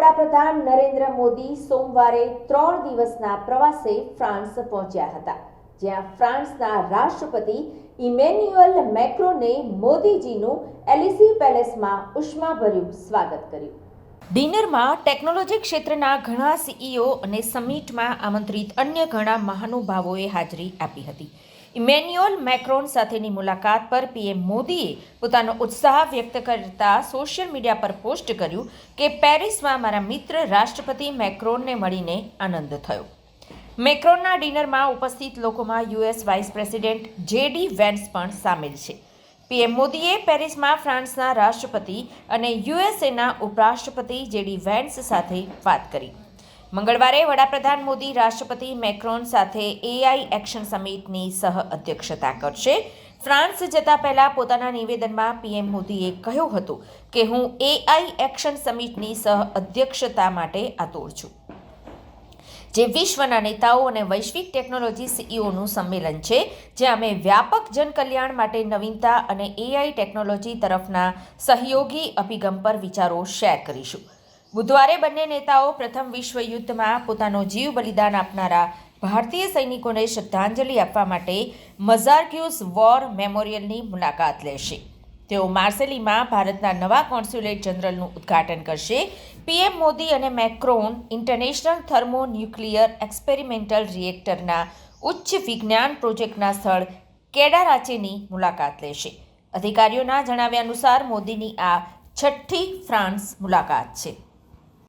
વડાપ્રધાન નરેન્દ્ર મોદી સોમવારે ત્રણ દિવસના પ્રવાસે ફ્રાન્સ પહોંચ્યા હતા, જ્યાં ફ્રાન્સના રાષ્ટ્રપતિ ઇમેન્યુઅલ મેક્રોને મોદીજીનું એલિસી પેલેસમાં ઉષ્માભર્યું સ્વાગત કર્યું. ડિનરમાં ટેકનોલોજી ક્ષેત્રના ઘણા સીઈઓ અને સમિટમાં આમંત્રિત અન્ય ઘણા મહાનુભાવોએ હાજરી આપી હતી. ઇમેન્યુઅલ મેક્રોન સાથેની મુલાકાત પર પીએમ મોદીએ પોતાનો ઉત્સાહ વ્યક્ત કરતા સોશિયલ મીડિયા પર પોસ્ટ કર્યું કે પેરિસમાં મારા મિત્ર રાષ્ટ્રપતિ મેક્રોનને મળીને આનંદ થયો. મેક્રોનના ડિનરમાં ઉપસ્થિત લોકોમાં US vice president J D Vance પણ સામેલ છે. પીએમ મોદીએ પેરિસમાં ફ્રાન્સના રાષ્ટ્રપતિ અને યુએસએના ઉપરાષ્ટ્રપતિ જેડી વેન્સ સાથે વાત કરી. મંગળવારે વડાપ્રધાન મોદી રાષ્ટ્રપતિ મેક્રોન સાથે એઆઈ એક્શન સમિટની સહ અધ્યક્ષતા કરશે. ફ્રાન્સ જતા પહેલા પોતાના નિવેદનમાં પીએમ મોદીએ કહ્યું હતું કે હું એઆઈ એક્શન સમિટની સહ અધ્યક્ષતા માટે આતુર છું. જે વિશ્વના નેતાઓ અને વૈશ્વિક ટેકનોલોજી સીઈઓનું સંમેલન છે, જ્યાં અમે વ્યાપક જનકલ્યાણ માટે નવીનતા અને એઆઈ ટેકનોલોજી તરફના સહયોગી અભિગમ પર વિચારો શેર કરીશું. બુધવારે બંને નેતાઓ પ્રથમ વિશ્વ યુદ્ધમાં પોતાનો જીવ બલિદાન આપનારા ભારતીય સૈનિકોને શ્રદ્ધાંજલિ આપવા માટે મઝારક્યુઝ વોર મેમોરિયલની મુલાકાત લેશે. તેઓ માર્સેલીમાં ભારતના નવા કોન્સ્યુલેટ જનરલનું ઉદ્ઘાટન કરશે. પીએમ મોદી અને Macron international thermo nuclear experimental રિએક્ટરના ઉચ્ચ વિજ્ઞાન પ્રોજેક્ટના સ્થળ કેડારાચેની મુલાકાત લેશે. અધિકારીઓના જણાવ્યા અનુસાર મોદીની આ છઠ્ઠી ફ્રાન્સ મુલાકાત છે.